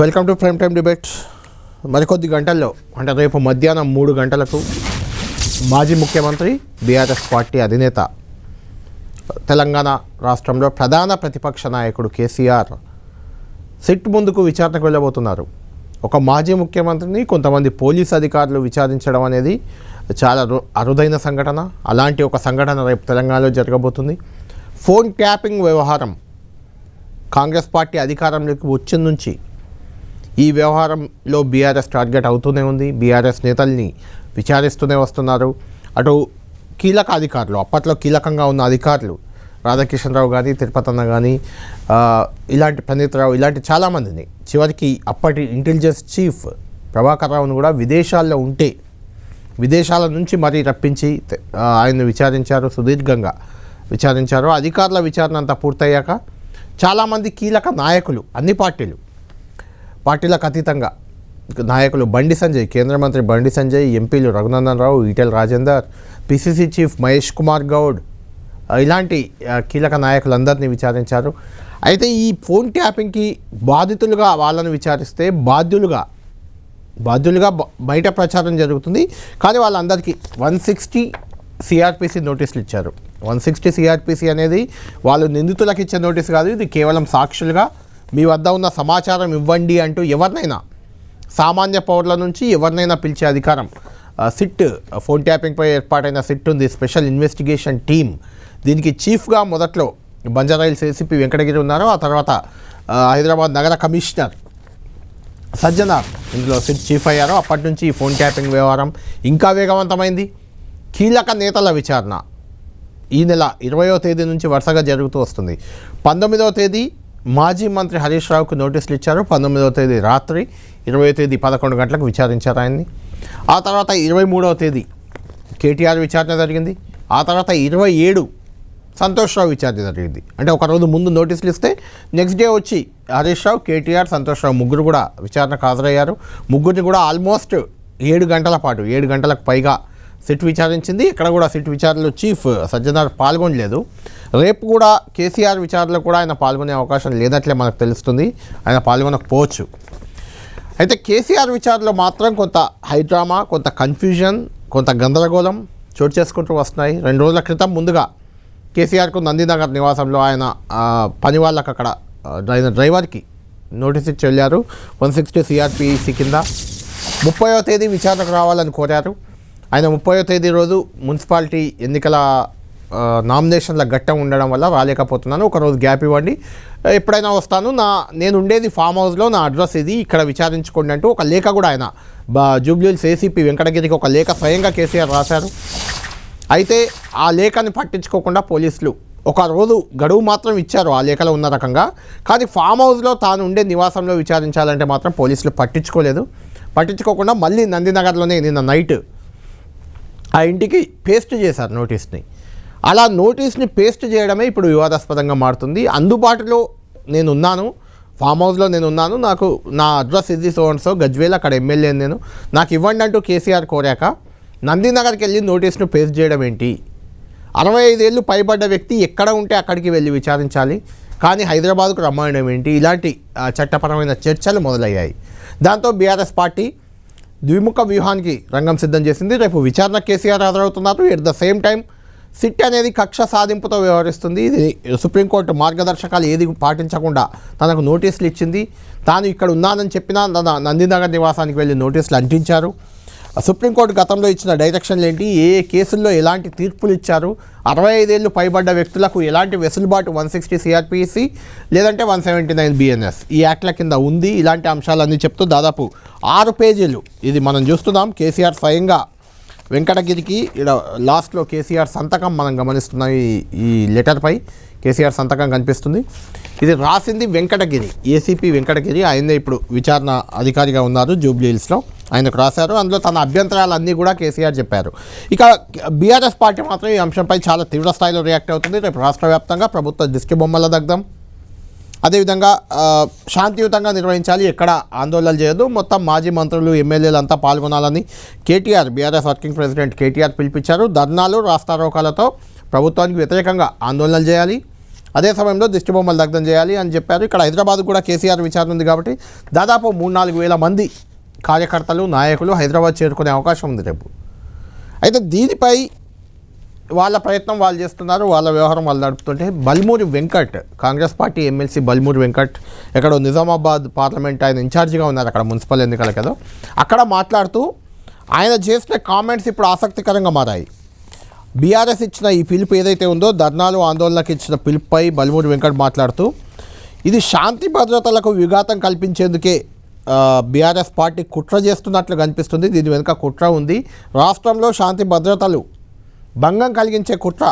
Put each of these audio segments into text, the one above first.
Welcome to prime time debate. మరికొద్ది గంటల్లో అంటే రేపు మధ్యాహ్నం మూడు గంటలకు మాజీ ముఖ్యమంత్రి బీఆర్ఎస్ పార్టీ అధినేత తెలంగాణ రాష్ట్రంలో ప్రధాన ప్రతిపక్ష నాయకుడు కేసీఆర్ సిట్ ముందుకు విచారణకు వెళ్ళబోతున్నారు. ఒక మాజీ ముఖ్యమంత్రిని కొంతమంది పోలీస్ అధికారులు విచారించడం అనేది చాలా రు- అరుదైన సంఘటన. అలాంటి ఒక సంఘటన రేపు తెలంగాణలో జరగబోతుంది. ఫోన్ ట్యాపింగ్ వ్యవహారం కాంగ్రెస్ పార్టీ అధికారంలోకి వచ్చిన నుంచి ఈ వ్యవహారంలో బీఆర్ఎస్ టార్గెట్ అవుతూనే ఉంది. బీఆర్ఎస్ నేతల్ని విచారిస్తూనే వస్తున్నారు. అటు కీలక అధికారులు అప్పట్లో కీలకంగా ఉన్న అధికారులు రాధాకిషన్రావు కానీ తిరుపతన్న కానీ ఇలాంటి పండితరావు రావు ఇలాంటి చాలామందిని చివరికి అప్పటి ఇంటెలిజెన్స్ చీఫ్ ప్రభాకర్ రావును కూడా విదేశాల్లో ఉంటే విదేశాల నుంచి మరీ రప్పించి తె- ఆయన్ని విచారించారు. సుదీర్ఘంగా విచారించారు. అధికారుల విచారణ అంతా పూర్తయ్యాక చాలామంది కీలక నాయకులు అన్ని పార్టీలు పార్టీలకు అతీతంగా నాయకులు బండి సంజయ్ కేంద్ర మంత్రి బండి సంజయ్ ఎంపీలు రఘునందన్ రావు ఈటెల రాజేందర్ పిసిసి చీఫ్ మహేష్ కుమార్ గౌడ్ ఇలాంటి కీలక నాయకులందరినీ విచారించారు. అయితే ఈ ఫోన్ ట్యాపింగ్కి బాధితులుగా వాళ్ళని విచారిస్తే బాధ్యులుగా బాధ్యులుగా బయట ప్రచారం జరుగుతుంది. కానీ వాళ్ళందరికీ వన్ సిక్స్టీ సిఆర్పిసి నోటీసులు ఇచ్చారు. వన్ సిక్స్టీ సిఆర్పిసి అనేది వాళ్ళు నిందితులకు ఇచ్చే నోటీస్ కాదు ఇది కేవలం సాక్షులుగా మీ వద్ద ఉన్న సమాచారం ఇవ్వండి అంటూ ఎవరినైనా సామాన్య పౌరుల నుంచి ఎవరినైనా పిలిచే అధికారం. సిట్ ఫోన్ ట్యాపింగ్పై ఏర్పాటైన సిట్ ఉంది. Special investigation team. దీనికి చీఫ్గా మొదట్లో బంజారాయిల్స్ ఏసీపీ వెంకటగిరి ఉన్నారు. ఆ తర్వాత హైదరాబాద్ నగర కమిషనర్ సజ్జనార్ ఇందులో సిట్ చీఫ్ అయ్యారు. అప్పటి నుంచి ఈ ఫోన్ ట్యాపింగ్ వ్యవహారం ఇంకా వేగవంతమైంది. కీలక నేతల విచారణ. ఈ నెల ఇరవయో తేదీ నుంచి వరుసగా జరుగుతూ వస్తుంది. పంతొమ్మిదవ తేదీ మాజీ మంత్రి హరీష్ రావుకు నోటీసులు ఇచ్చారు. పంతొమ్మిదవ తేదీ రాత్రి ఇరవై తేదీ పదకొండు గంటలకు విచారించారు ఆయన్ని. ఆ తర్వాత ఇరవై మూడవ తేదీ కేటీఆర్ విచారణ జరిగింది. ఆ తర్వాత ఇరవై ఏడు సంతోష్ రావు విచారణ జరిగింది. అంటే ఒక రోజు ముందు నోటీసులు ఇస్తే నెక్స్ట్ డే వచ్చి హరీష్ రావు కేటీఆర్ సంతోష్ రావు ముగ్గురు కూడా విచారణకు హాజరయ్యారు. ముగ్గురిని కూడా ఆల్మోస్ట్ ఏడు గంటల పాటు ఏడు గంటలకు పైగా సిట్ విచారించింది. ఇక్కడ కూడా సిట్ విచారణలో చీఫ్ సజ్జనార్ పాల్గొనలేదు. రేపు కూడా కేసీఆర్ విచారణలో కూడా ఆయన పాల్గొనే అవకాశం లేనట్లే మనకు తెలుస్తుంది. ఆయన పాల్గొనకపోవచ్చు. అయితే కేసీఆర్ విచారణలో మాత్రం కొంత హైడ్రామా కొంత కన్ఫ్యూజన్ కొంత గందరగోళం చోటు చేసుకుంటూ వస్తున్నాయి. రెండు రోజుల క్రితం ముందుగా కేసీఆర్కు నందినగర్ నివాసంలో ఆయన పని వాళ్ళకు అక్కడ ఆయన డ్రైవర్కి నోటీస్ ఇచ్చి వెళ్ళారు. వన్ సిక్స్టీ సిఆర్పిసి కింద ముప్పయో తేదీ విచారణకు రావాలని కోరారు. ఆయన ముప్పయో తేదీ రోజు మున్సిపాలిటీ ఎన్నికల నామినేషన్ల ఘట్టం ఉండడం వల్ల రాలేకపోతున్నాను. ఒక రోజు గ్యాప్ ఇవ్వండి. ఎప్పుడైనా వస్తాను. నా నేను ఉండేది ఫామ్ హౌస్లో నా అడ్రస్ ఇది. ఇక్కడ విచారించుకోండి అంటూ ఒక లేఖ కూడా ఆయన బా జూబ్లీహిల్స్ ఏసీపీ వెంకటగిరికి ఒక లేఖ స్వయంగా కేసీఆర్ రాశారు. అయితే ఆ లేఖని పట్టించుకోకుండా పోలీసులు ఒక రోజు గడువు మాత్రం ఇచ్చారు ఆ లేఖలో ఉన్న రకంగా. కానీ ఫామ్ హౌస్లో తాను ఉండే నివాసంలో విచారించాలంటే మాత్రం పోలీసులు పట్టించుకోలేదు. పట్టించుకోకుండా మళ్ళీ నందినగర్లోనే నిన్న నైట్ ఆ ఇంటికి పేస్ట్ చేశారు నోటీస్ని. అలా నోటీస్ని పేస్ట్ చేయడమే ఇప్పుడు వివాదాస్పదంగా మారుతుంది. అందుబాటులో నేను ఉన్నాను ఫామ్ హౌస్లో నేను ఉన్నాను నాకు నా అడ్రస్ ఇది సో అండ్ సో గజ్వేల్ అక్కడ ఎమ్మెల్యే నేను. నాకు ఇవ్వండి అంటూ కేసీఆర్ కోరాక నందినగర్కి వెళ్ళి నోటీస్ను పేస్ట్ చేయడం ఏంటి? అరవై ఐదేళ్ళు పైబడ్డ వ్యక్తి ఎక్కడ ఉంటే అక్కడికి వెళ్ళి విచారించాలి. కానీ హైదరాబాద్కు రమ్మనడం ఏంటి? ఇలాంటి చట్టపరమైన చర్చలు మొదలయ్యాయి. దాంతో బీఆర్ఎస్ పార్టీ ద్విముఖ వ్యూహానికి రంగం సిద్ధం చేసింది. రేపు విచారణ KCR హాజరవుతున్నారు. At the same time SIT అనేది కక్ష సాధింపుతో వ్యవహరిస్తుంది. ఇది సుప్రీంకోర్టు మార్గదర్శకాలు ఏది పాటించకుండా తనకు నోటీసులు ఇచ్చింది. తాను ఇక్కడ ఉన్నానని చెప్పినా తన నందినగర్ నివాసానికి వెళ్ళి నోటీసులు అంటించారు. సుప్రీంకోర్టు గతంలో ఇచ్చిన డైరెక్షన్లు ఏంటి? ఏ కేసుల్లో ఎలాంటి తీర్పులు ఇచ్చారు? అరవై ఐదేళ్ళు పైబడ్డ వ్యక్తులకు ఎలాంటి వెసులుబాటు వన్ సిక్స్టీ సిఆర్పిసి లేదంటే వన్ సెవెంటీ నైన్ బిఎన్ఎస్ ఈ యాక్ట్ల కింద ఉంది. ఇలాంటి అంశాలన్నీ చెప్తూ దాదాపు ఆరు పేజీలు ఇది మనం చూస్తున్నాం. కేసీఆర్ స్వయంగా వెంకటగిరికి ఇక్కడ లాస్ట్లో కేసీఆర్ సంతకం మనం గమనిస్తున్నాం ఈ ఈ లెటర్పై కేసీఆర్ సంతకం కనిపిస్తుంది. ఇది రాసింది వెంకటగిరి ఏసీపీ వెంకటగిరి. ఆయనే ఇప్పుడు విచారణ అధికారిగా ఉన్నారు జూబ్లీహిల్స్లో. ఆయనకు రాశారు. అందులో తన అభ్యంతరాలన్నీ కూడా కేసీఆర్ చెప్పారు. ఇక బీఆర్ఎస్ పార్టీ మాత్రం ఈ అంశంపై చాలా తీవ్ర స్థాయిలో రియాక్ట్ అవుతుంది. రేపు రాష్ట్ర వ్యాప్తంగా ప్రభుత్వ దిష్టి బొమ్మల దగ్ధం. అదేవిధంగా శాంతియుతంగా నిర్వహించాలి. ఎక్కడ ఆందోళనలు చేయొద్దు. మొత్తం మాజీ మంత్రులు ఎమ్మెల్యేలు అంతా పాల్గొనాలని KTR BRS working president KTR పిలిపించారు. ధర్నాలు రాస్తారోకాలతో ప్రభుత్వానికి వ్యతిరేకంగా ఆందోళనలు చేయాలి. అదే సమయంలో దిష్టిబొమ్మలు దగ్ధం చేయాలి అని చెప్పారు. ఇక్కడ హైదరాబాద్ కూడా కేసీఆర్ విచారణ ఉంది కాబట్టి దాదాపు మూడు నాలుగు వేల మంది కార్యకర్తలు నాయకులు హైదరాబాద్ చేరుకునే అవకాశం ఉంది రేపు. అయితే దీనిపై వాళ్ళ ప్రయత్నం వాళ్ళు చేస్తున్నారు వాళ్ళ వ్యవహారం వాళ్ళు నడుపుతుంటే బల్మూరి వెంకట్ కాంగ్రెస్ పార్టీ ఎమ్మెల్సీ బల్మూరి వెంకట్ ఎక్కడో నిజామాబాద్ పార్లమెంట్ ఆయన ఇన్ఛార్జిగా ఉన్నారు అక్కడ మున్సిపల్ ఎన్నికల కదా. అక్కడ మాట్లాడుతూ ఆయన చేసిన కామెంట్స్ ఇప్పుడు ఆసక్తికరంగా మారాయి. బీఆర్ఎస్ ఇచ్చిన ఈ పిలుపు ఏదైతే ఉందో ధర్నాలు ఆందోళనకు ఇచ్చిన పిలుపుపై బల్మూరి వెంకట్ మాట్లాడుతూ ఇది శాంతి భద్రతలకు విఘాతం కల్పించేందుకే బీఆర్ఎస్ పార్టీ కుట్ర చేస్తున్నట్లు కనిపిస్తుంది. దీని వెనుక కుట్ర ఉంది. రాష్ట్రంలో శాంతి భద్రతలు భంగం కలిగించే కుట్ర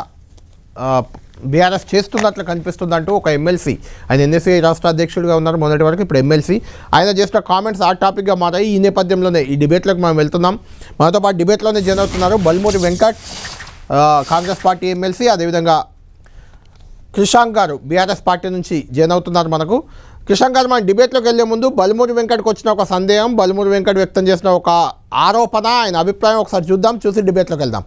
బీఆర్ఎస్ చేస్తున్నట్లు కనిపిస్తుందంటూ ఒక ఎమ్మెల్సీ ఆయన ఎన్ఎస్ఏ రాష్ట్ర అధ్యక్షుడిగా ఉన్నారు మొదటి వరకు ఇప్పుడు ఎమ్మెల్సీ. ఆయన చేసిన కామెంట్స్ ఆ టాపిక్గా మారాయి. ఈ నేపథ్యంలోనే ఈ డిబేట్లోకి మనం వెళ్తున్నాం. మనతో పాటు డిబేట్లోనే జాయిన్ అవుతున్నారు బల్మూరి వెంకట్ కాంగ్రెస్ పార్టీ ఎమ్మెల్సీ అదేవిధంగా క్రిషాంక్ గారు బీఆర్ఎస్ పార్టీ నుంచి జాయిన్ అవుతున్నారు మనకు. క్రిషాంక్ గారు మన డిబేట్లోకి వెళ్ళే ముందు బలమూరి వెంకట్కి వచ్చిన ఒక సందేహం బలమూరి వెంకట్ వ్యక్తం చేసిన ఒక ఆరోపణ ఆయన అభిప్రాయం ఒకసారి చూద్దాం చూసి డిబేట్లోకి వెళ్దాం.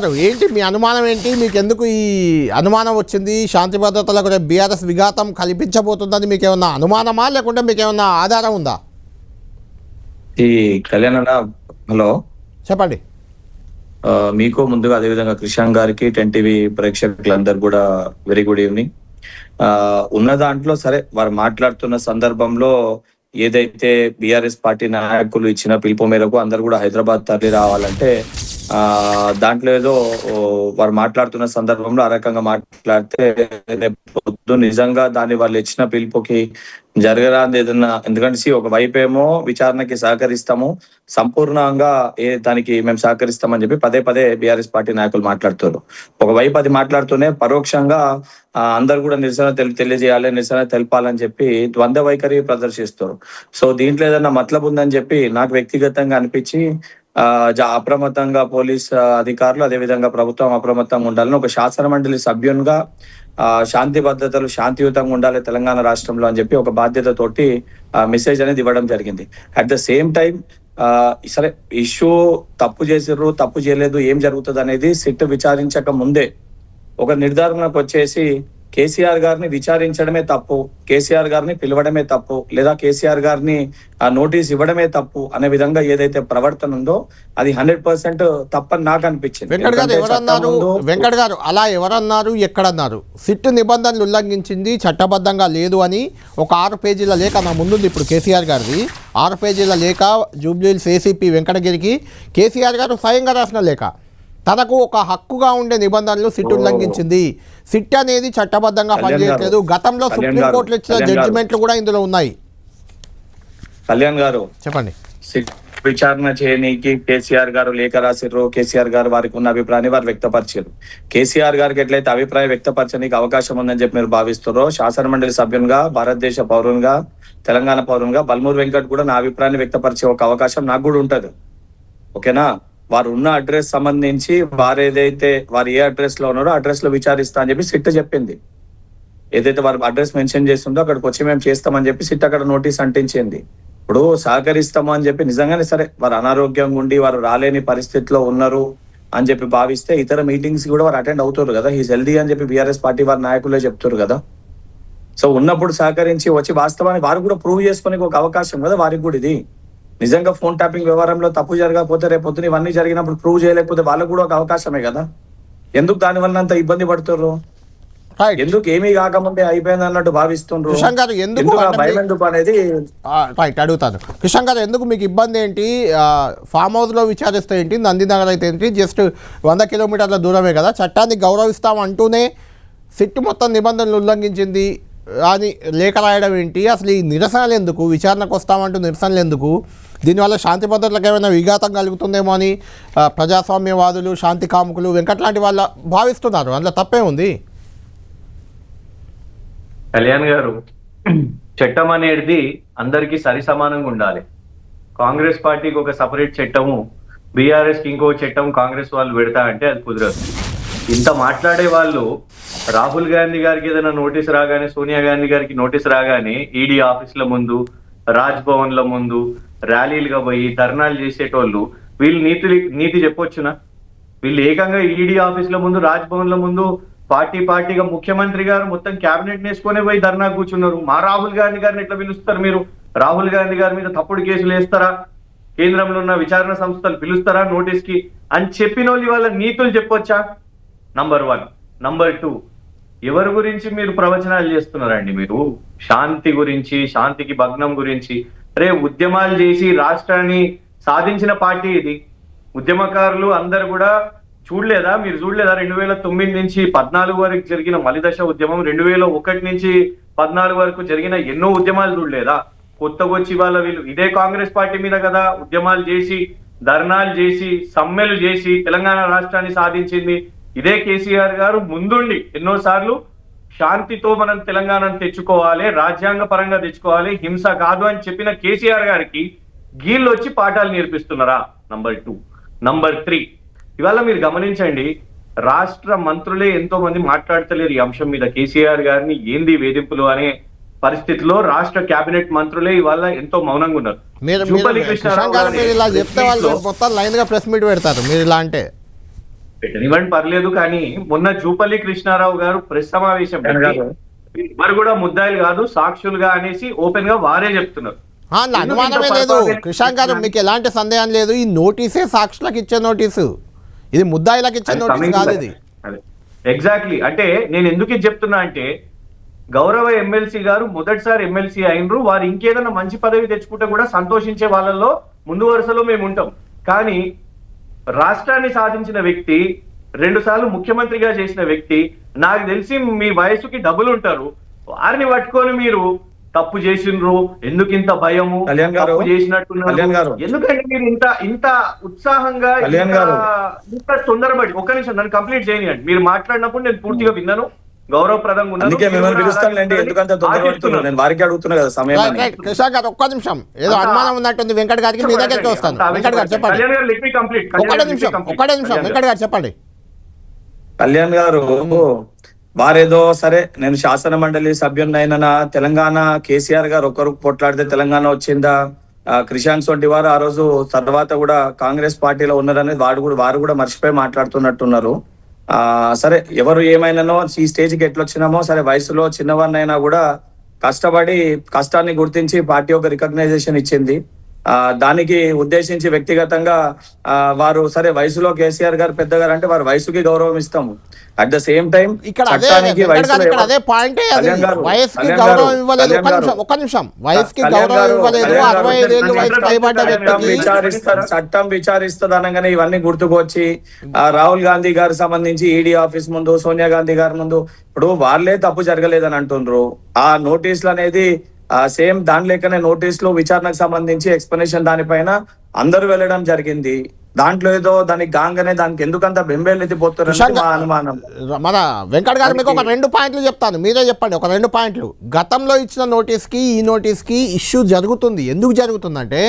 సార్ ఏంటి మీ అనుమానం ఏంటి? మీకు ఎందుకు ఈ అనుమానం వచ్చింది? శాంతి భద్రతలకు బీఆర్ఎస్ విఘాతం కల్పించబోతుందని మీకు ఏమన్నా అనుమానమా? లేకుంటే మీకు ఏమన్నా ఆధారం ఉందా? ఈ కళ్యాణ్ అన్న హలో. చెప్పండి. మీకు ముందుగా అదేవిధంగా కృషాంక్ గారికి టెన్ టీవీ ప్రేక్షకులందరూ కూడా వెరీ గుడ్ ఈవినింగ్. ఆ, ఉన్న దాంట్లో సరే వారు మాట్లాడుతున్న సందర్భంలో ఏదైతే బిఆర్ఎస్ పార్టీ నాయకులు ఇచ్చిన పిలుపు మేరకు అందరు కూడా హైదరాబాద్ తరలి రావాలంటే దాంట్లో ఏదో ఓ, వారు మాట్లాడుతున్న సందర్భంలో ఆ రకంగా మాట్లాడితే రేపు పొద్దు నిజంగా దాన్ని వాళ్ళు ఇచ్చిన పిలుపుకి జరగరాంది ఏదన్నా ఎందుకంటే ఒక వైపు ఏమో విచారణకి సహకరిస్తాము సంపూర్ణంగా ఏ దానికి మేము సహకరిస్తామని చెప్పి పదే పదే బీఆర్ఎస్ పార్టీ నాయకులు మాట్లాడుతారు ఒకవైపు అది మాట్లాడుతూనే పరోక్షంగా ఆ, అందరు కూడా నిరసన తెలి తెలియజేయాలి నిరసన తెలపాలని చెప్పి ద్వంద్వ వైఖరి ప్రదర్శిస్తారు సో దీంట్లో ఏదన్నా మతలబు ఉందని చెప్పి నాకు వ్యక్తిగతంగా అనిపించి అప్రమత్తంగా పోలీస్ అధికారులు అదేవిధంగా ప్రభుత్వం అప్రమత్తంగా ఉండాలని ఒక శాసన మండలి సభ్యునిగా ఆ శాంతి భద్రతలు శాంతియుతంగా ఉండాలి తెలంగాణ రాష్ట్రంలో అని చెప్పి ఒక బాధ్యతతోటి ఆ మెసేజ్ అనేది ఇవ్వడం జరిగింది. అట్ ద సేమ్ టైం ఆ సరే ఇష్యూ తప్పు చేసిర్రు తప్పు చేయలేదు ఏం జరుగుతుంది అనేది సిట్ విచారించక ముందే ఒక నిర్ధారణకు వచ్చేసి కేసీఆర్ గారిని విచారించడమే తప్పు కేసీఆర్ గారిని పిలవడమే తప్పు లేదా కేసీఆర్ గారిని ఆ నోటీస్ ఇవ్వడమే తప్పు అనే విధంగా ఏదైతే ప్రవర్తన ఉందో అది హండ్రెడ్ పర్సెంట్ తప్పని నాకు అనిపించింది. వెంకట్ గారు ఎవరన్నారు? వెంకట్ గారు అలా ఎవరన్నారు? ఎక్కడన్నారు? సిట్ నిబంధనలు ఉల్లంఘించింది చట్టబద్ధంగా లేదు అని ఒక ఆరు పేజీల లేఖ నా ముందుంది ఇప్పుడు కేసీఆర్ గారిది. ఆరు పేజీల లేఖ జూబ్లీహిల్స్ ఏసీపీ వెంకటగిరికి. కేసీఆర్ గారు స్వయంగా రాసిన లేఖ. తనకు ఒక హక్కుగా ఉండే నిబంధనలు సిట్ ఉల్లంఘించింది. సిట్ అనేది చట్టబద్ధంగా పనిచేయట్లేదు. గతంలో సుప్రీంకోర్టులో ఇచ్చిన. జడ్జిమెంట్లు కూడా ఇందులో ఉన్నాయి. కళ్యాణ్ గారు. చెప్పండి. విచారణ చేయనీకి కేసీఆర్ గారు లేఖ రాసిర్రు. కేసీఆర్ గారు వారికి ఉన్న అభిప్రాయాన్ని వారు వ్యక్తపరిచారు. కేసీఆర్ గారికి ఎట్లయితే అభిప్రాయం వ్యక్తపరచడానికి అవకాశం ఉందని చెప్పి మీరు భావిస్తారో శాసన మండలి సభ్యునిగా భారతదేశ పౌరునిగా తెలంగాణ పౌరునిగా బల్మూర్ వెంకట్ కూడా నా అభిప్రాయాన్ని వ్యక్తపరిచే ఒక అవకాశం నాకు కూడా ఉంటది. ఓకేనా? వారు ఉన్న అడ్రస్ సంబంధించి వారు ఏదైతే వారు ఏ అడ్రస్లో ఉన్నారో అడ్రస్లో విచారిస్తా అని చెప్పి సిట్ చెప్పింది. ఏదైతే వారు అడ్రస్ మెన్షన్ చేస్తుందో అక్కడికి వచ్చి మేము చేస్తామని చెప్పి సిట్ అక్కడ నోటీస్ అంటించింది. ఇప్పుడు సహకరిస్తాము అని చెప్పి నిజంగానే సరే వారు అనారోగ్యంగా ఉండి వారు రాలేని పరిస్థితిలో ఉన్నారు అని చెప్పి భావిస్తే ఇతర మీటింగ్స్ కూడా వారు అటెండ్ అవుతారు కదా. హీస్ హెల్దీ అని చెప్పి బీఆర్ఎస్ పార్టీ వారి నాయకులే చెప్తారు కదా. సో ఉన్నప్పుడు సహకరించి వచ్చి వాస్తవాన్ని వారు కూడా ప్రూవ్ చేసుకునే ఒక అవకాశం కదా వారికి కూడా ఇది. నిజంగా ఫోన్ ట్యాపింగ్ వ్యవహారంలో తప్పు జరగకపోతే రేపు పొద్దున ఇవన్నీ జరిగినప్పుడు ప్రూవ్ చేయలేకపోతే వాళ్ళకు కూడా ఒక అవకాశమే కదా? ఎందుకు దాని వల్ల అంత ఇబ్బంది పడుతుర్రు? ఎందుకు ఏమీ కాకముందే అయిపోయింది అన్నట్టు భావిస్తుండ్రు? కిషన్ గారు ఎందుకు భయం అనేది రైట్ అడుగుతాను. కిషన్ గారు ఎందుకు మీకు ఇబ్బంది ఏంటి? ఫామ్ హౌస్లో విచారిస్తే ఏంటి? నందినగర్ అయితే ఏంటి? జస్ట్ వంద కిలోమీటర్ల దూరమే కదా? చట్టాన్ని గౌరవిస్తాం అంటూనే సిట్ మొత్తం నిబంధనలు ఉల్లంఘించింది. అని లేఖ రాయడం ఏంటి? అసలు ఈ నిరసనలు ఎందుకు? విచారణకు వస్తామంటూ నిరసనలు ఎందుకు? దీనివల్ల శాంతి భద్రతలకు ఏమైనా విఘాతం కలుగుతుందేమో అని ప్రజాస్వామ్యవాదులు శాంతి కాముకులు వెంకట్ లాంటి వాళ్ళ భావిస్తున్నారు. అందులో తప్పే ఉంది కళ్యాణ్ గారు చట్టం అనేది అందరికీ సరి సమానంగా ఉండాలి. కాంగ్రెస్ పార్టీకి ఒక సపరేట్ చట్టము బీఆర్ఎస్కి ఇంకో చట్టం కాంగ్రెస్ వాళ్ళు పెడతా అంటే అది కుదరదు. ఇంత మాట్లాడే వాళ్ళు రాహుల్ గాంధీ గారికి ఏదైనా నోటీస్ రాగానే సోనియా గాంధీ గారికి నోటీస్ రాగానే ఈడీ ఆఫీసుల ముందు రాజ్ భవన్ల ముందు ర్యాలీలుగా పోయి ధర్నాలు చేసేటోళ్ళు వీళ్ళు నీతి నీతి చెప్పొచ్చునా? వీళ్ళు ఏకంగా ఈడీ ఆఫీసుల ముందు రాజ్భవన్ల ముందు పార్టీ పార్టీగా ముఖ్యమంత్రి గారు మొత్తం క్యాబినెట్ నేసుకునే పోయి ధర్నా కూర్చున్నారు. మా రాహుల్ గాంధీ గారిని ఎట్లా పిలుస్తారు మీరు? రాహుల్ గాంధీ గారి మీద తప్పుడు కేసులు వేస్తారా? కేంద్రంలో ఉన్న విచారణ సంస్థలు పిలుస్తారా నోటీస్కి అని చెప్పిన వాళ్ళు ఇవాళ నీతులు చెప్పొచ్చా? నంబర్ వన్ నంబర్ టూ ఎవరి గురించి మీరు ప్రవచనాలు చేస్తున్నారండి మీరు? శాంతి గురించి శాంతికి భగ్నం గురించి. రే ఉద్యమాలు చేసి రాష్ట్రాన్ని సాధించిన పార్టీ ఇది. ఉద్యమకారులు అందరు కూడా చూడలేదా? మీరు చూడలేదా? రెండు వేల తొమ్మిది నుంచి పద్నాలుగు వరకు జరిగిన మలిదశ ఉద్యమం రెండు వేల ఒకటి నుంచి పద్నాలుగు వరకు జరిగిన ఎన్నో ఉద్యమాలు చూడలేదా? కొత్తగా వచ్చి వాళ్ళ వీళ్ళు ఇదే కాంగ్రెస్ పార్టీ మీద కదా ఉద్యమాలు చేసి ధర్నాలు చేసి సమ్మెలు చేసి తెలంగాణ రాష్ట్రాన్ని సాధించింది. ఇదే కేసీఆర్ గారు ముందుండి ఎన్నోసార్లు శాంతితో మనం తెలంగాణను తెచ్చుకోవాలి రాజ్యాంగ పరంగా తెచ్చుకోవాలి హింస కాదు అని చెప్పిన కేసీఆర్ గారికి గీళ్ళు వచ్చి పాఠాలు నేర్పిస్తున్నారా? నంబర్ టూ నంబర్ త్రీ ఇవాళ మీరు గమనించండి రాష్ట్ర మంత్రులే ఎంతో మంది మాట్లాడతలేరు ఈ అంశం మీద. కేసీఆర్ గారిని ఏంది వేధింపులు అనే పరిస్థితిలో రాష్ట్ర కేబినెట్ మంత్రులే ఇవాళ ఎంతో మౌనంగా ఉన్నారు. చెప్తే వాళ్ళు మొత్తం లైన్గా ప్రెస్ మీట్ పెడతారు. మీరు ఇలా అంటే పెట్టనివ్వండి పర్లేదు కానీ మొన్న జూపల్లి కృష్ణారావు గారు ప్రెస్ సమావేశం ఎవరు కూడా ముద్దాయిలు కాదు సాక్షులుగా అనేసి ఓపెన్గా వారే చెప్తున్నారు. అనుమానమే లేదు. కృషాంక్ గారు మీకు ఎలాంటి సందేహం లేదు. ఈ నోటీసే సాక్షులకు ఇచ్చే నోటీసు. ఇది ముద్దాయిలకు ఇచ్చే నోటీస్ కాదు ఇది. ఎగ్జాక్ట్లీ అంటే నేను ఎందుకు ఇది చెప్తున్నా అంటే గౌరవ ఎమ్మెల్సీ గారు మొదటిసారి ఎమ్మెల్సీ అయినరు. వారు ఇంకేదైనా మంచి పదవి తెచ్చుకుంటే కూడా సంతోషించే వాళ్ళల్లో ముందు వరుసలో మేము ఉంటాం. కానీ రాష్ట్రాన్ని సాధించిన వ్యక్తి రెండు సార్లు ముఖ్యమంత్రిగా చేసిన వ్యక్తి నాకు తెలిసి మీ వయసుకి డబ్బులు ఉంటారు. వారిని పట్టుకొని మీరు తప్పు చేసిండ్రు ఎందుకు ఇంత భయము తప్పు గారు. ఎందుకంటే మీరు ఇంత ఇంత ఉత్సాహంగా ఇంత- తొందరపడి ఒక్క నిమిషం నన్ను కంప్లీట్ చేయనియండి. మీరు మాట్లాడినప్పుడు నేను పూర్తిగా విన్నాను. గౌరవప్రదంగా. నేను వారికి అడుగుతున్నా కదా సమయం రైట్, అని. రైట్. కృషాంక్ గారు ఒక్క నిమిషం. ఏదో అంత- అనుమానం ఉన్నట్టుంది. వెంకట్ గారికి మీ దగ్గరికి వస్తాను. అంత వెంకట్ గారు చెప్పండి. కళ్యాణ్ గారు నిమిషం నిమిషం. వెంకట్ చెప్పండి. కళ్యాణ్ వారేదో సరే నేను శాసన మండలి సభ్యున్నైనా తెలంగాణ కేసీఆర్ గారు ఒకరు కొట్లాడితే తెలంగాణ వచ్చిందా? క్రిషాంక్ సొంటి వారు ఆ రోజు తర్వాత కూడా కాంగ్రెస్ పార్టీలో ఉన్నారనేది వాడు కూడా వారు కూడా మర్చిపోయి మాట్లాడుతున్నట్టున్నారు. ఆ సరే ఎవరు ఏమైనానో ఈ స్టేజ్కి ఎట్లొచ్చినామో సరే వయసులో చిన్నవాడినైనా కూడా కష్టపడి కష్టాన్ని గుర్తించి పార్టీ ఒక రికగ్నైజేషన్ ఇచ్చింది. దానికి ఉద్దేశించి వ్యక్తిగతంగా ఆ వారు సరే వయసులో కేసీఆర్ గారు పెద్దగారు అంటే వారి వయసుకి గౌరవం ఇస్తాము. అట్ ద సేమ్ టైం చట్టానికి అదే పాయింటే వయసుకి గౌరవం ఇవ్వలేదు. నిమిషం వయసుకి గౌరవం ఇవ్వలేదు. అరవై ఐదేళ్ళు వయసు పైబడ్డ విచారిస్తారు చట్టం విచారిస్తుంది అనగానే ఇవన్నీ గుర్తుకొచ్చి రాహుల్ గాంధీ గారి సంబంధించి ఈడీ ఆఫీస్ ముందు సోనియా గాంధీ గారి ముందు ఇప్పుడు వాళ్ళే తప్పు జరగలేదని అంటుండ్రు. ఆ నోటీసులు అనేది సేమ్ దాని లెక్కనే నోటీసులు విచారణకు సంబంధించి ఎక్స్ప్లెనేషన్ దానిపైన అందరూ వెళ్ళడం జరిగింది. దాంట్లో ఏదో దానికి గాంగనే దానికి ఎందుకంత బెంబేలు పోతారు కృషాంక్ మా అనుమానం. మన వెంకట్ గారు మీకు ఒక రెండు పాయింట్లు చెప్తాను. మీరే చెప్పండి ఒక రెండు పాయింట్లు. గతంలో ఇచ్చిన నోటీస్కి ఈ నోటీస్కి ఇష్యూ జరుగుతుంది. ఎందుకు జరుగుతుందంటే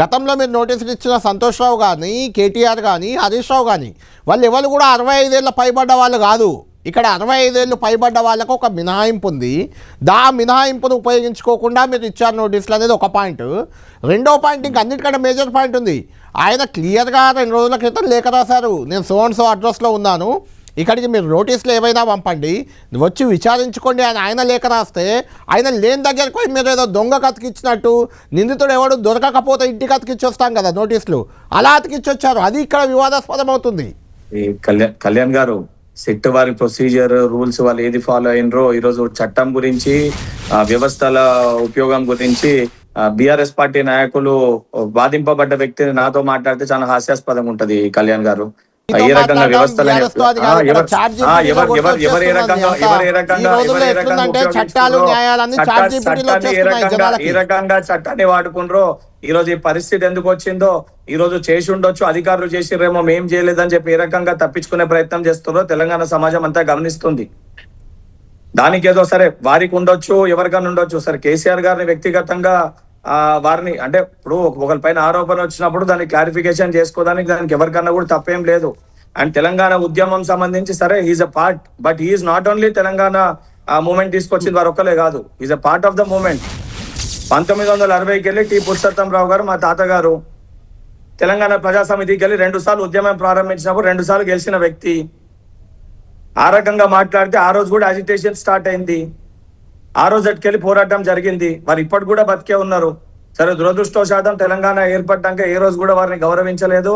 గతంలో మీరు నోటీసులు ఇచ్చిన సంతోష్ రావు కానీ కేటీఆర్ కానీ హరీష్ రావు కానీ వాళ్ళు ఎవరు కూడా అరవై ఐదేళ్ళ పైబడ్డ వాళ్ళు కాదు. ఇక్కడ అరవై ఐదేళ్ళు పైబడ్డ వాళ్ళకు ఒక మినహాయింపు ఉంది దా మినహాయింపును ఉపయోగించుకోకుండా మీరు ఇచ్చారు నోటీసులు అనేది ఒక పాయింట్. రెండో పాయింట్ ఇంకా అన్నిటికంటే మేజర్ పాయింట్ ఉంది. ఆయన క్లియర్గా రెండు రోజుల క్రితం లేఖ రాశారు. నేను సోన్ సో అడ్రస్లో ఉన్నాను. ఇక్కడికి మీరు నోటీసులు ఏవైనా పంపండి. వచ్చి విచారించుకోండి. ఆయన ఆయన లేఖ రాస్తే ఆయన లేని దగ్గరకు పోయి మీరు ఏదో దొంగ కతికిచ్చినట్టు నిందితుడు ఎవడు దొరకకపోతే ఇంటికి అతికిచ్చొస్తాం కదా నోటీసులు. అలా అతికిచ్చొచ్చారు. అది ఇక్కడ వివాదాస్పదం అవుతుంది కళ్యాణ్ కళ్యాణ్ గారు సిట్ వారి ప్రొసీజర్ రూల్స్ వాళ్ళు ఏది ఫాలో అయినరో ఈ రోజు చట్టం గురించి వ్యవస్థల ఉపయోగం గురించి బిఆర్ఎస్ పార్టీ నాయకులు బాధింపబడ్డ వ్యక్తిని నాతో మాట్లాడితే చాలా హాస్యాస్పదంగా ఉంటది కళ్యాణ్ గారు. ఏ రకంగా చట్టాలు చట్టాన్ని ఏ రకంగా వాడుకుండ్రో ఈ రోజు ఈ పరిస్థితి ఎందుకు వచ్చిందో ఈ రోజు చేసి ఉండొచ్చు అధికారులు చేసిరేమో మేం చేయలేదని చెప్పి ఏ రకంగా తప్పించుకునే ప్రయత్నం చేస్తున్నారో తెలంగాణ సమాజం అంతా గమనిస్తుంది. దానికి ఏదో సరే వారికి ఉండొచ్చు ఎవరికైనా ఉండొచ్చు. సరే కేసీఆర్ గారిని వ్యక్తిగతంగా వారిని అంటే ఇప్పుడు ఒకరి పైన ఆరోపణ వచ్చినప్పుడు దాన్ని క్లారిఫికేషన్ చేసుకోవడానికి దానికి ఎవరికన్నా కూడా తప్పేం లేదు. అండ్ తెలంగాణ ఉద్యమం సంబంధించి సరే he's a part but he is not only Telangana movement తీసుకొచ్చింది వారు ఒక్కలే కాదు. Is a part of the movement పంతొమ్మిది వందల అరవైకి వెళ్ళి టి. పురుషోత్తం రావు గారు మా తాతగారు తెలంగాణ ప్రజా సమితికి వెళ్ళి రెండు సార్లు ఉద్యమం ప్రారంభించినప్పుడు రెండు సార్లు గెలిచిన వ్యక్తి. ఆ రకంగా మాట్లాడితే ఆ రోజు కూడా అజిటేషన్ స్టార్ట్ అయింది. ఆ రోజు అటుకెళ్ళి పోరాటం జరిగింది. వారు ఇప్పటి కూడా బతికే ఉన్నారు. సరే దురదృష్టవశాతం తెలంగాణ ఏర్పడ్డాక ఏ రోజు కూడా వారిని గౌరవించలేదు.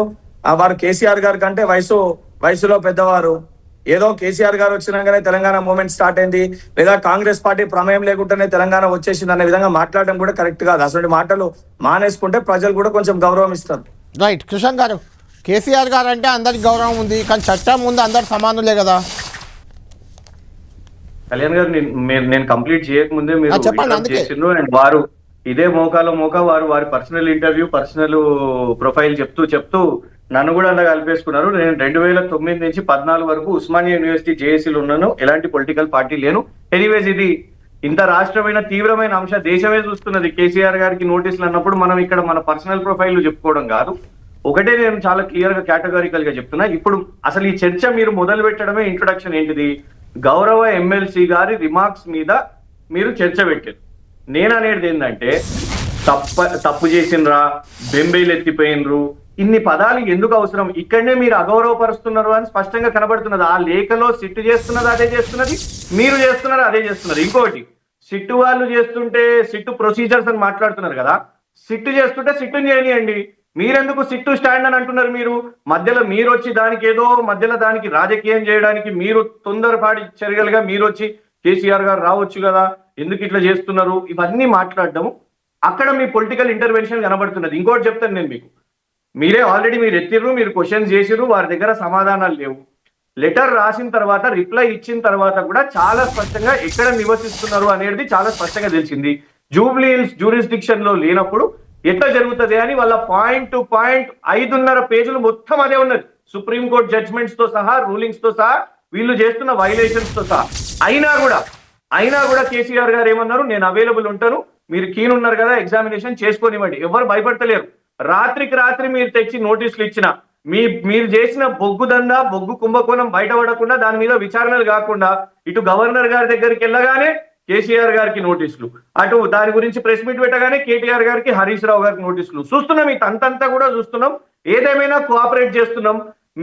ఆ వారు కేసీఆర్ గారి కంటే వయసు వయసులో పెద్దవారు. ఏదో కేసీఆర్ గారు వచ్చినాకనే తెలంగాణ మూవ్మెంట్ స్టార్ట్ అయింది. లేదా కాంగ్రెస్ పార్టీ ప్రమేయం లేకుండానే తెలంగాణ వచ్చేసింది అనే విధంగా మాట్లాడడం కూడా కరెక్ట్ కాదు. అసలు మాటలు మానేసుకుంటే ప్రజలు కూడా కొంచెం గౌరవం ఇస్తారు. రైట్ కృష్ణ గారు కేసీఆర్ గారు అంటే అందరికి గౌరవం ఉంది. కానీ చట్టం ముందు అందరు సమానులే కదా. కళ్యాణ్ గారు నేను మీరు- నేను కంప్లీట్ చేయకముందే మీరు. చేసిండ్రు. అండ్ వారు ఇదే మోకాలో మోక వారు వారి పర్సనల్ ఇంటర్వ్యూ పర్సనల్ ప్రొఫైల్ చెప్తూ చెప్తూ నన్ను కూడా అలా కలిపేసుకున్నారు. నేను రెండు వేల తొమ్మిది నుంచి పద్నాలుగు వరకు ఉస్మానియా యూనివర్సిటీ జేఏసీలో ఉన్నాను. ఎలాంటి పొలిటికల్ పార్టీ లేను. ఎనీవేస్ ఇది ఇంత రాష్ట్రమైన తీవ్రమైన అంశ. దేశమే చూస్తున్నది. కేసీఆర్ గారికి నోటీసులు అన్నప్పుడు మనం ఇక్కడ మన పర్సనల్ ప్రొఫైల్ చెప్పుకోవడం కాదు. ఒకటే నేను చాలా క్లియర్గా కేటగారికల్గా చెప్తున్నా. ఇప్పుడు అసలు ఈ చర్చ మీరు మొదలు పెట్టడమే ఇంట్రొడక్షన్ ఏంటిది? గౌరవ ఎమ్మెల్సీ గారి రిమార్క్స్ మీద మీరు చర్చ పెట్టారు. నేను అనేది ఏంటంటే తప్ప తప్పు చేసినరా బెంబేలు ఎత్తిపోయినరు ఇన్ని పదాలు ఎందుకు అవసరం? ఇక్కడనే మీరు అగౌరవపరుస్తున్నారు అని స్పష్టంగా కనబడుతున్నది. ఆ లేఖలో సిట్టు చేస్తున్నది అదే చేస్తున్నది మీరు చేస్తున్నారు అదే చేస్తున్నారు. ఇంకోటి సిట్టు వాళ్ళు చేస్తుంటే సిట్టు ప్రొసీజర్స్ అని మాట్లాడుతున్నారు కదా సిట్టు చేస్తుంటే సిట్టుని చేయనియండి మీరెందుకు సిట్టు స్టాండ్ అని అంటున్నారు మీరు? మధ్యలో మీరు వచ్చి దానికి ఏదో మధ్యలో దానికి రాజకీయం చేయడానికి మీరు తొందరపాటి చర్యలుగా మీరు వచ్చి కేసీఆర్ గారు రావచ్చు కదా? ఎందుకు ఇట్లా చేస్తున్నారు? ఇవన్నీ మాట్లాడడం అక్కడ మీ పొలిటికల్ ఇంటర్వెన్షన్ కనబడుతున్నది. ఇంకోటి చెప్తాను నేను మీకు. మీరే ఆల్రెడీ మీరు ఎత్తిర్రు మీరు క్వశ్చన్స్ చేసిర్రు వారి దగ్గర సమాధానాలు లేవు. లెటర్ రాసిన తర్వాత రిప్లై ఇచ్చిన తర్వాత కూడా చాలా స్పష్టంగా ఎక్కడ నివసిస్తున్నారు అనేది చాలా స్పష్టంగా తెలిసింది. జూబ్లీ హిల్స్ జ్యూరిస్డిక్షన్లో లేనప్పుడు ఎట్లా జరుగుతుంది అని వాళ్ళ పాయింట్ టు పాయింట్ ఐదున్నర పేజీలు మొత్తం అదే ఉన్నది. సుప్రీం కోర్ట్ జడ్జ్మెంట్స్తో సహా రూలింగ్స్తో సహా వీళ్ళు చేస్తున్న వైలేషన్స్తో సహా. అయినా కూడా అయినా కూడా కేసీఆర్ గారు ఏమన్నారు? నేను అవైలబుల్ ఉంటాను. మీరు కీన్ ఉన్నారు కదా ఎగ్జామినేషన్ చేసుకోనివ్వండి. ఎవరు భయపడతలేరు. రాత్రికి రాత్రి మీరు తెచ్చి నోటీసులు ఇచ్చిన మీ మీరు చేసిన బొగ్గు దందా బొగ్గు కుంభకోణం బయటపడకుండా దాని మీద విచారణలు కాకుండా ఇటు గవర్నర్ గారి దగ్గరికి వెళ్ళగానే కేసీఆర్ గారికి నోటీసులు. అటు దాని గురించి ప్రెస్ మీట్ పెట్టగానే కేటీఆర్ గారికి హరీష్ రావు గారికి నోటీసులు. చూస్తున్నాం ఈ తంతంతా కూడా చూస్తున్నాం. ఏదేమైనా కోఆపరేట్ చేస్తున్నాం.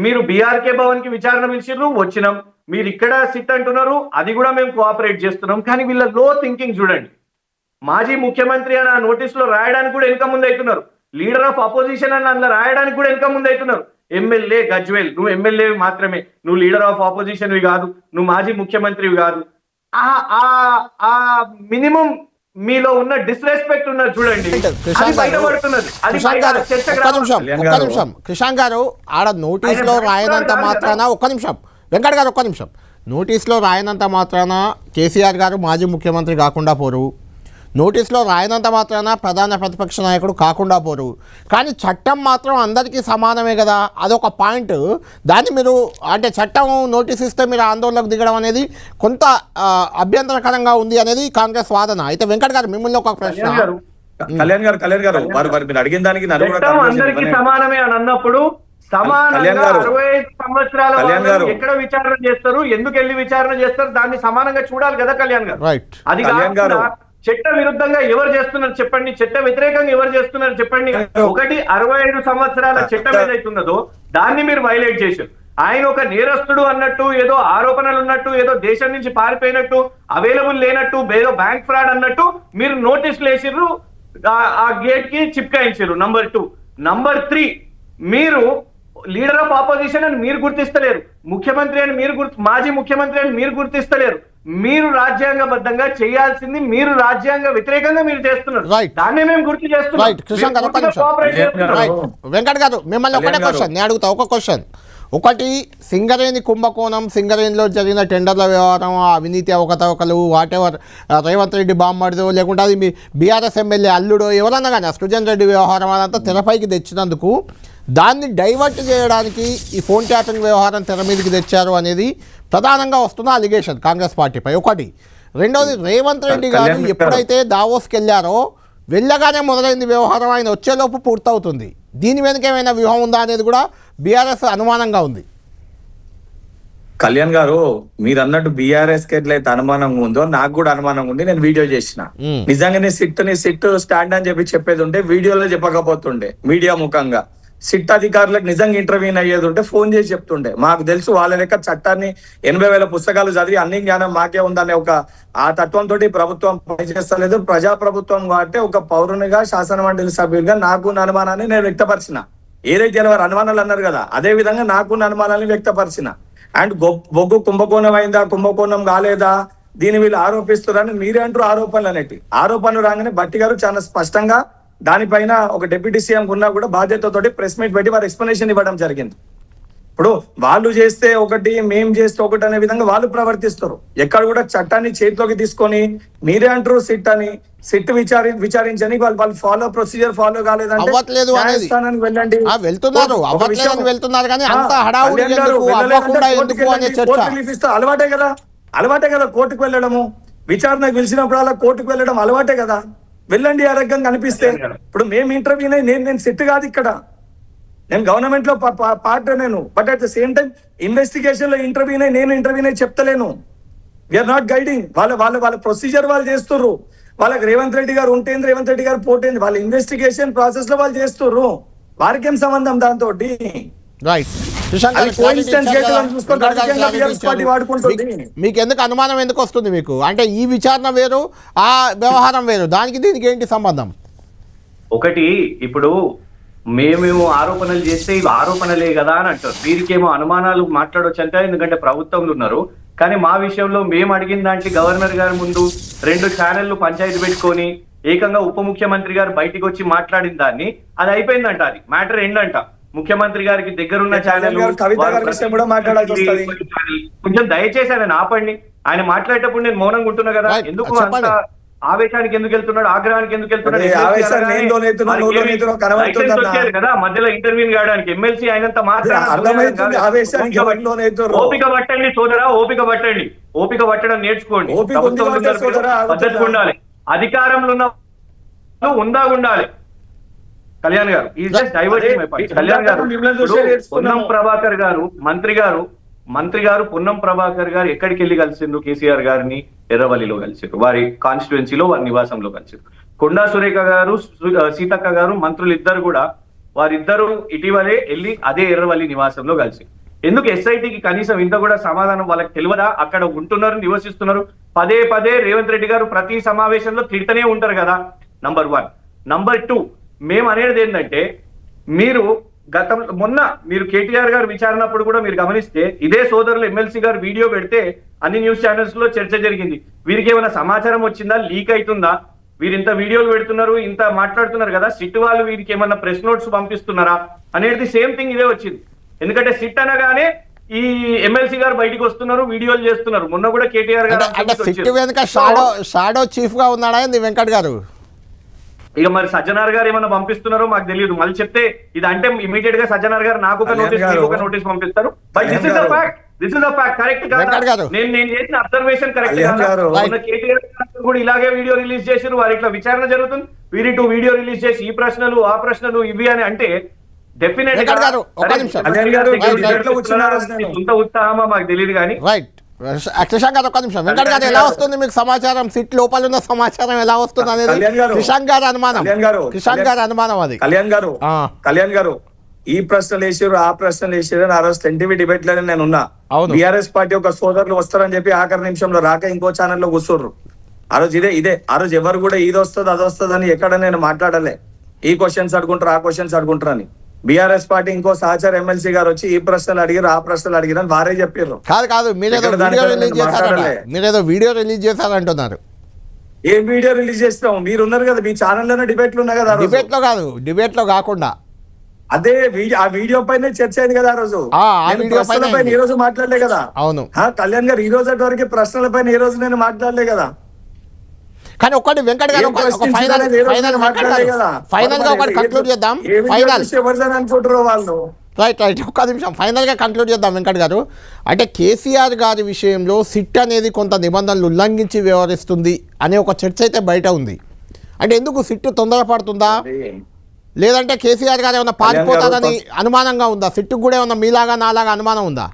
మీరు బీఆర్కే భవన్కి విచారణ పిలిచిర్రు వచ్చినాం. మీరు ఇక్కడ సిట్ అంటున్నారు అది కూడా మేము కోఆపరేట్ చేస్తున్నాం. కానీ వీళ్ళ లో థింకింగ్ చూడండి. మాజీ ముఖ్యమంత్రి అని ఆ నోటీస్లో రాయడానికి కూడా వెనుక ముందు అవుతున్నారు. లీడర్ ఆఫ్ అపోజిషన్ అని అందులో రాయడానికి కూడా వెనుక ముందు అవుతున్నారు. ఎమ్మెల్యే గజ్వేల్ నువ్వు ఎమ్మెల్యే మాత్రమే. నువ్వు లీడర్ ఆఫ్ అపోజిషన్వి కాదు. నువ్వు మాజీ ముఖ్యమంత్రివి కాదు. ఆ మినిమం మీలో ఉన్న డిస్రెస్పెక్ట్ ఉన్నది చూడండి ఒక్క. నిమిషం ఒక్క గారు. నిమిషం కృషాంక్ గారు ఆడ నోటీస్లో ఆయన రాయనంత. మాత్రాన ఒక్క నిమిషం వెంకట్ గారు ఒక్క నిమిషం నోటీస్లో రాయనంత మాత్రాన కేసీఆర్ గారు మాజీ ముఖ్యమంత్రి కాకుండా పోరు నోటీస్లో రాయనంత మాత్రాన ప్రధాన ప్రతిపక్ష నాయకుడు కాకుండా పోరు. కానీ చట్టం మాత్రం అందరికీ సమానమే కదా? అదొక పాయింట్. దాన్ని మీరు అంటే చట్టం నోటీస్ ఇస్తే మీరు ఆందోళనకు దిగడం అనేది కొంత అభ్యంతరకరంగా ఉంది అనేది కాంగ్రెస్ వాదన. అయితే వెంకట్ గారు మిమ్మల్ని ఒక ప్రశ్న. కళ్యాణ్ గారు కళ్యాణ్ గారు మీరు అడిగిన దానికి అందరికీ సమానమే అని అన్నప్పుడు సమానంగా. అరవై ఐదు సంవత్సరాల. ఎక్కడ విచారణ చేస్తారు? ఎందుకు వెళ్ళి విచారణ చేస్తారు? దాన్ని సమానంగా చూడాలి కదా కళ్యాణ్ గారు. రైట్ అది కళ్యాణ్ గారు. చట్ట విరుద్ధంగా ఎవరు చేస్తున్నారు చెప్పండి చట్ట వ్యతిరేకంగా ఎవరు చేస్తున్నారు చెప్పండి. ఒకటి అరవై ఐదు సంవత్సరాల చట్టం ఏదైతున్నదో దాన్ని మీరు వైలేట్ చేశారు. ఆయన ఒక నేరస్తుడు అన్నట్టు ఏదో ఆరోపణలు ఉన్నట్టు ఏదో దేశం నుంచి పారిపోయినట్టు అవైలబుల్ లేనట్టు ఏదో బ్యాంక్ ఫ్రాడ్ అన్నట్టు మీరు నోటీసులు వేసిర్రు ఆ- ఆ గేట్కి చిప్కాయించారు నంబర్ టూ నంబర్ త్రీ మీరు లీడర్ ఆఫ్ ఆపోజిషన్ అని మీరు గుర్తిస్తలేరు. ముఖ్యమంత్రి అని మీరు గుర్తు మాజీ ముఖ్యమంత్రి అని మీరు గుర్తిస్తలేరు. మీరు రాజ్యాంగబద్ధంగా చేయాల్సింది మీరు రాజ్యాంగ వ్యతిరేకంగా మీరు చేస్తున్నారు. దాన్నే మేము గుర్తు చేస్తున్నాం. వెంకట్ గారు మిమ్మల్ని ఒకటే. క్వశ్చన్ నేను అడుగుతా ఒక క్వశ్చన్ ఒకటి సింగరేణి కుంభకోణం సింగరేణిలో జరిగిన టెండర్ల వ్యవహారం ఆ అవినీతి అవకతవకలు వాట్ ఎవర్ రేవంత్ రెడ్డి బామ్మడిదో లేకుంటే అది మీ బీఆర్ఎస్ ఎమ్మెల్యే అల్లుడో ఎవరన్నా కానీ సృజన్ రెడ్డి వ్యవహారం అదంతా తెరపైకి తెచ్చినందుకు దాన్ని డైవర్ట్ చేయడానికి ఈ ఫోన్ ట్యాపింగ్ వ్యవహారం తెర మీదకి తెచ్చారు అనేది ప్రధానంగా వస్తున్న అలిగేషన్ కాంగ్రెస్ పార్టీపై. ఒకటి. రెండవది రేవంత్ రెడ్డి గారు. ఎప్పుడైతే దావోస్కి వెళ్ళారో వెళ్ళగానే మొదలైంది వ్యవహారం. ఆయన వచ్చేలోపు పూర్తవుతుంది. దీని వెనుక ఏమైనా వ్యూహం ఉందా అనేది కూడా బీఆర్ఎస్ అనుమానంగా ఉంది. కళ్యాణ్ గారు మీరు అన్నట్టు బీఆర్ఎస్కి ఎట్లయితే అనుమానంగా ఉందో నాకు కూడా అనుమానంగా ఉంది. నేను వీడియో చేసిన. నిజంగానే సిట్ని సిట్ స్టాండ్ అని చెప్పి చెప్పేది ఉంటే వీడియోలో చెప్పకపోతుండే మీడియా ముఖంగా. సిట్ అధికారులకు నిజంగా ఇంటర్వ్యూ అయ్యేది ఉంటే ఫోన్ చేసి చెప్తుండే. మాకు తెలుసు వాళ్ళ లెక్క చట్టాన్ని ఎనభై వేల పుస్తకాలు చదివి అన్ని జ్ఞానం మాకే ఉందనే ఒక ఆ తత్వంతో ప్రభుత్వం పనిచేస్తలేదు. ప్రజా ప్రభుత్వం కాబట్టి ఒక పౌరునిగా శాసన మండలి సభ్యులుగా నాకు అనుమానాన్ని నేను వ్యక్తపరిచిన. ఏదైతే వారు అనుమానాలు అన్నారు కదా అదే విధంగా నాకు అనుమానాన్ని వ్యక్తపరిచిన. అండ్ బొగ్గు కుంభకోణం అయిందా కుంభకోణం కాలేదా దీని వీళ్ళు ఆరోపిస్తున్నారని మీరే అంటారు ఆరోపణలు అనేటి ఆరోపణలు రాగానే భట్టి గారు చాలా స్పష్టంగా దానిపైన ఒక డిప్యూటీ సీఎం ఉన్నా కూడా బాధ్యతతోటి ప్రెస్ మీట్ పెట్టి వారు ఎక్స్ప్లెనేషన్ ఇవ్వడం జరిగింది. ఇప్పుడు వాళ్ళు చేస్తే ఒకటి మేం చేస్తే ఒకటి అనే విధంగా వాళ్ళు ప్రవర్తిస్తారు. ఎక్కడ కూడా చట్టాన్ని చేతిలోకి తీసుకొని మీరే అంటారు సిట్ అని సిట్ విచారి విచారించని వాళ్ళు వాళ్ళు ఫాలో ప్రొసీజర్ ఫాలో కాలేదంటే. న్యాయస్థానానికి వెళ్ళండి. వెళ్తున్నారు. కానీ అంత హడావుడి అలవాటే కదా. అలవాటే కదా కోర్టుకు వెళ్ళడము. విచారణకు పిలిచినప్పుడు అలా కోర్టుకు వెళ్ళడం అలవాటే కదా. వెళ్ళండి ఆ రకంగా కనిపిస్తే. ఇప్పుడు మేము ఇంటర్వ్యూ నేను నేను సెట్ కాదు ఇక్కడ. నేను గవర్నమెంట్లో పార్ట్ నేను. But at the same time ఇన్వెస్టిగేషన్లో ఇంటర్వ్యూ నేను ఇంటర్వ్యూ చెప్తలేను. విఆర్ నాట్ గైడింగ్ వాళ్ళ వాళ్ళ వాళ్ళ ప్రొసీజర్ వాళ్ళు చేస్తుర్రు. వాళ్ళకి రేవంత్ రెడ్డి గారు ఉంటేంది రేవంత్ రెడ్డి గారు పోటేంది వాళ్ళ ఇన్వెస్టిగేషన్ ప్రాసెస్లో వాళ్ళు చేస్తుర్రు. వారికేం సంబంధం దాంతో రైట్ మీకు- ఎందుకు అనుమానం ఎందుకు వస్తుంది మీకు? అంటే ఈ విచారణ వేరు ఆ వ్యవహారం వేరు. దానికి దీనికి ఏంటి సంబంధం? ఒకటి ఇప్పుడు మేము ఆరోపణలు చేస్తే ఇవి ఆరోపణలే కదా అని అంటారు. వీరికేమో అనుమానాలు మాట్లాడొచ్చు అంటే ఎందుకంటే ప్రభుత్వంలో ఉన్నారు. కానీ మా విషయంలో మేము అడిగిన దాంట్లో గవర్నర్ గారి ముందు రెండు ఛానళ్ళు పంచాయతీ పెట్టుకొని ఏకంగా ఉప ముఖ్యమంత్రి గారు బయటికి వచ్చి మాట్లాడిన దాన్ని అది అయిపోయిందంట అది. మ్యాటర్ ఏంటంట ముఖ్యమంత్రి గారికి దగ్గరున్న ఛానల్ గారు, కవిత గారి విషయం కూడా మాట్లాడాల్సి వస్తది. కొంచెం దయచేసి ఆయన ఆపండి ఆయన మాట్లాడేటప్పుడు నేను మౌనంగా ఉంటున్నా కదా. ఎందుకు. అంత ఆవేశానికి ఎందుకు వెళ్తున్నాడు ఆగ్రహానికి ఎందుకు వెళ్తున్నాడు? కదా మధ్యలో ఇంటర్వ్యూ కావడానికి. ఎమ్మెల్సీ అయినంత మాత్రం. ఓపిక పట్టండి సోదరా ఓపిక పట్టండి. ఓపిక పట్టడం నేర్చుకోండి. ఆగుతున్నా. ఉండాలి. అధికారంలో ఉన్న ఉందా ఉండాలి. కళ్యాణ్ గారు ఈ just diverting my point Kalyan garu. Ponnam Prabhakar గారు మంత్రి గారు మంత్రి గారు పొన్నం ప్రభాకర్ గారు ఎక్కడికి వెళ్ళి కలిసిండ్రు? కేసీఆర్ గారిని ఎర్రవల్లిలో కలిసిండ్రు. వారి కాన్స్టిట్యుయెన్సీలో వారి నివాసంలో కలిసిండ్రు. కొండా సురేఖ గారు సీతక్క గారు మంత్రులు ఇద్దరు కూడా వారిద్దరూ ఇటీవలే వెళ్ళి అదే ఎర్రవల్లి నివాసంలో కలిసి ఎందుకు ఎస్ఐటికి కనీసం ఇంత కూడా సమాధానం వాళ్ళకి తెలియదా? అక్కడ ఉంటున్నారు నివసిస్తున్నారు. పదే పదే రేవంత్ రెడ్డి గారు ప్రతి సమావేశంలో తిడుతూనే ఉంటారు కదా నంబర్ వన్ నంబర్ టూ మేము అనేది ఏంటంటే మీరు గతం మొన్న మీరు కేటీఆర్ గారు విచారణప్పుడు కూడా మీరు గమనిస్తే ఇదే సోదరులు ఎమ్మెల్సీ గారు వీడియో పెడితే అన్ని న్యూస్ ఛానల్స్లో చర్చ జరిగింది. వీరికి ఏమైనా సమాచారం వచ్చిందా? లీక్ అవుతుందా వీరు ఇంత వీడియోలు పెడుతున్నారు ఇంత మాట్లాడుతున్నారు కదా సిట్ వాళ్ళు వీరికి ఏమన్నా ప్రెస్ నోట్స్ పంపిస్తున్నారా? అనేది సేమ్ థింగ్ ఇదే వచ్చింది. ఎందుకంటే సిట్ అనగానే ఈ ఎమ్మెల్సీ గారు బయటికి వస్తున్నారు వీడియోలు చేస్తున్నారు. మొన్న కూడా కేటీఆర్ గారు షాడో చీఫ్గా ఉన్నాడా వెంకట్ గారు? ఇక మరి సజ్జనార్ గారు ఏమైనా పంపిస్తున్నారో మాకు తెలియదు. మళ్ళీ చెప్తే ఇది అంటే ఇమీడియట్గా సజ్జనార్ గారు నాకు ఒక నోటీస్. మీకు ఒక నోటీస్ పంపిస్తారు. But this is the fact this is the fact correct గారు. నేను నేను చేసిన అబ్జర్వేషన్ కరెక్ట్ గారు. కేటీఆర్ కూడా ఇలాగే వీడియో రిలీజ్ చేసారు వారి ఇట్లా విచారణ జరుగుతుంది. వీరి టూ వీడియో రిలీజ్ చేసి ఈ ప్రశ్నలు ఆ ప్రశ్నలు ఇవి అని అంటే డెఫినెట్ అసలు? సొంత ఉత్సాహమా మాకు తెలియదు కానీ రైట్ శశాంక్ గారు ఒక్క నిమిషం. వెంకట్ గారు ఎలా వస్తుంది మీకు సమాచారం? సిట్ లోపల ఉన్న సమాచారం ఎలా వస్తుంది అనేది. కిషాంక్ గారు. అనుమానం. కిషాంక్ గారు. అనుమానం అది. కళ్యాణ్ గారు. కళ్యాణ్ గారు ఈ ప్రశ్నలు వేసారు ఆ ప్రశ్నలు వేసారు ఆ రోజు ఎన్టీవీ డిబేట్లోనే నేను ఉన్నా. బీఆర్ఎస్ పార్టీ ఒక సోదరులు వస్తారని చెప్పి ఆఖరి నిమిషంలో రాక ఇంకో ఛానల్లో కూర్చోర్రు. ఆ రోజు ఇదే ఇదే. ఆ రోజు ఎవరు కూడా ఇది వస్తుంది అది వస్తుంది అని ఎక్కడ నేను మాట్లాడలే. ఈ క్వశ్చన్స్ అడుగుంటారు ఆ క్వశ్చన్స్ అడుగుంటారు అని. బీఆర్ఎస్ పార్టీ ఇంకో సహచార ఎమ్మెల్సీ గారు వచ్చి ఈ ప్రశ్నలు అడిగారు ఆ ప్రశ్నలు అడిగారు అని వారే చెప్పారు కాదు కాదు మీరేదో వీడియో రిలీజ్. మీరేదో వీడియో రిలీజ్ చేశారంటున్నారు. ఏ వీడియో రిలీజ్ చేస్తాం మీరు ఉన్నారు కదా మీ ఛానల్లోనే డిబేట్లు ఉన్నాయి కదా. డిబేట్లో కాదు డిబేట్లో కాకుండా. అదే ఆ వీడియో పైన చర్చ అయింది కదా ఆ రోజు. ప్రశ్నల పైనే. ఈ రోజు మాట్లాడలే కదా. అవును. కళ్యాణ్ గారు ఈ రోజు వరకు ప్రశ్నల పైన ఈ రోజు నేను మాట్లాడలే కదా. కానీ ఒక్కటి వెంకట్ గారు ఫైనల్ ఫైనల్ ఫైనల్గా ఒకటి కంక్లూడ్ చేద్దాం. ఫైనల్ అనుకుంటారో వాళ్ళు? రైట్ రైట్ ఒక్క నిమిషం. ఫైనల్గా కంక్లూడ్ చేద్దాం వెంకట్ గారు. అంటే కేసీఆర్ గారి విషయంలో సిట్ అనేది కొంత నిబంధనలు ఉల్లంఘించి వ్యవహరిస్తుంది అనే ఒక చర్చ అయితే బయట ఉంది. అంటే ఎందుకు సిట్టు తొందరపడుతుందా లేదంటే కేసీఆర్ గారు ఏమైనా పారిపోతారని అనుమానంగా ఉందా? సిట్టుకు కూడా ఏమన్నా మీలాగా నాలాగా అనుమానం ఉందా?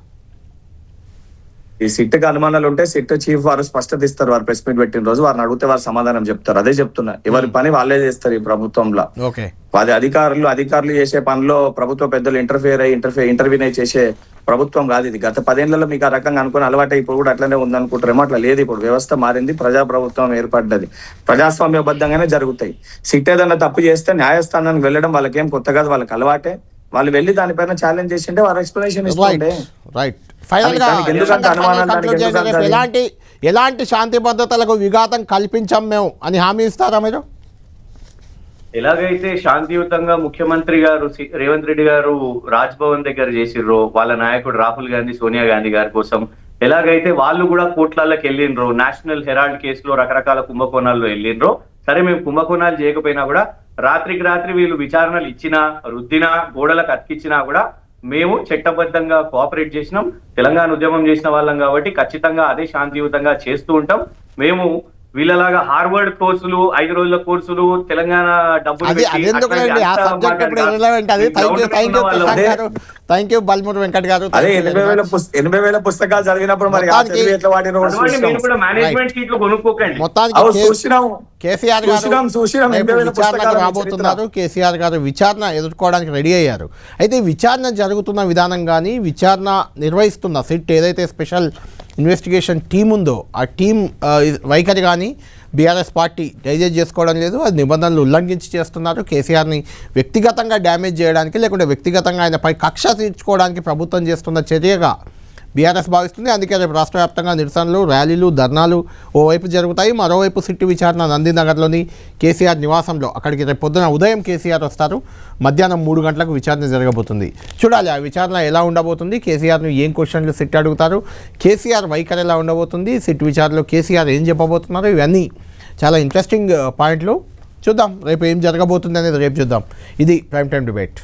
ఈ సిట్కి అనుమానాలు ఉంటే సిట్ చీఫ్ వారు స్పష్టత ఇస్తారు. వారు ప్రెస్ మీట్ పెట్టిన రోజు వారిని అడిగితే వారు సమాధానం చెప్తారు. అదే చెప్తున్నా. ఎవరి పని వాళ్ళే చేస్తారు ఈ ప్రభుత్వంలో. అది అధికారులు అధికారులు చేసే పనిలో ప్రభుత్వ పెద్దలు ఇంటర్ఫియర్ అయ్యి ఇంటర్ఫియర్ ఇంటర్వ్యూనే చేసే ప్రభుత్వం కాదు ఇది. గత పదేళ్ళలో మీకు ఆ రకంగా అనుకుని అలవాటు ఇప్పుడు కూడా అట్లనే ఉంది అనుకుంటారేమో అట్లా లేదు. ఇప్పుడు వ్యవస్థ మారింది ప్రజా ప్రభుత్వం ఏర్పడ్డది. ప్రజాస్వామ్యబద్ధంగానే జరుగుతాయి. సిట్ ఏదన్నా తప్పు చేస్తే న్యాయస్థానానికి వెళ్ళడం వాళ్ళకేం కొత్త కాదు. వాళ్ళకి అలవాటే. వాళ్ళు వెళ్ళి దానిపైన ఛాలెంజ్ చేసింటే వారు ఎక్స్ప్లెనేషన్ ఇస్తుంటే. రైట్ ఫైనల్గా దానికి ఎందుకంత అనుమానం, దానికి conclude చేయండి. ఎందుకంత రేపు అది? ఎలాంటి ఎలాంటి శాంతి భద్రతలకు విఘాతం కల్పించాం మేము అని హామీ ఇస్తారా మీరు ఎలాగైతే శాంతియుతంగా ముఖ్యమంత్రి గారు రేవంత్ రెడ్డి గారు రాజ్ భవన్ దగ్గర చేసిర్రో వాళ్ళ నాయకుడు రాహుల్ గాంధీ సోనియా గాంధీ గారి కోసం ఎలాగైతే వాళ్ళు కూడా కోట్లలోకి వెళ్ళిండ్రో నేషనల్ హెరాల్డ్ కేసులో రకరకాల కుంభకోణాల్లో వెళ్ళిండ్రో సరే మేము కుంభకోణాలు చేయకపోయినా కూడా రాత్రికి రాత్రి వీళ్ళు విచారణలు ఇచ్చినా రుద్దినా గోడలకు అతికిచ్చినా కూడా మేము చట్టబద్ధంగా కోఆపరేట్ చేసినాం. తెలంగాణ ఉద్యమం చేసిన వాళ్ళం కాబట్టి ఖచ్చితంగా అదే శాంతియుతంగా చేస్తూ ఉంటాం. మేము వీళ్ళలాగా హార్వర్డ్ కోర్సులు ఐదు రోజుల కోర్సులు తెలంగాణ డబ్బులు వెంకట్ గారు. ఎనభై వేల పుస్తకాలు చదివినప్పుడు మరి కూడా మేనేజ్మెంట్ సీట్లు కొనుక్కోకండి. మొత్తానికి అవు కే- చూసినాం. కేసీఆర్ గారు రాబోతున్నారు. కేసీఆర్ గారు విచారణ ఎదుర్కోవడానికి రెడీ అయ్యారు. అయితే విచారణ జరుగుతున్న విధానం కానీ విచారణ నిర్వహిస్తున్న సిట్ ఏదైతే స్పెషల్ ఇన్వెస్టిగేషన్ టీం ఉందో ఆ టీం వైఖరి కానీ బీఆర్ఎస్ పార్టీ డైజెస్ట్ చేసుకోవడం లేదు. అది నిబంధనలు ఉల్లంఘించి చేస్తున్నారు. కేసీఆర్ని వ్యక్తిగతంగా డ్యామేజ్ చేయడానికి లేకుంటే వ్యక్తిగతంగా ఆయనపై కక్ష తీర్చుకోవడానికి ప్రభుత్వం చేస్తున్న చర్యగా బీఆర్ఎస్ భావిస్తుంది. అందుకే రేపు రాష్ట్ర వ్యాప్తంగా నిరసనలు ర్యాలీలు ధర్నాలు ఓవైపు జరుగుతాయి. మరోవైపు సిట్టు విచారణ నందినగర్లోని కేసీఆర్ నివాసంలో అక్కడికి రేపు పొద్దున ఉదయం కేసీఆర్ వస్తారు. మధ్యాహ్నం మూడు గంటలకు విచారణ జరగబోతుంది. చూడాలి ఆ విచారణ ఎలా ఉండబోతుంది? కేసీఆర్ను ఏం క్వశ్చన్లు సిట్ అడుగుతారు? కేసీఆర్ వైఖరి ఎలా ఉండబోతుంది? సిట్ విచారణలో కేసీఆర్ ఏం చెప్పబోతున్నారు? ఇవన్నీ చాలా ఇంట్రెస్టింగ్ పాయింట్లు uh, చూద్దాం రేపు ఏం జరగబోతుంది అనేది రేపు చూద్దాం. ఇది ప్రైమ్ టైం డిబేట్.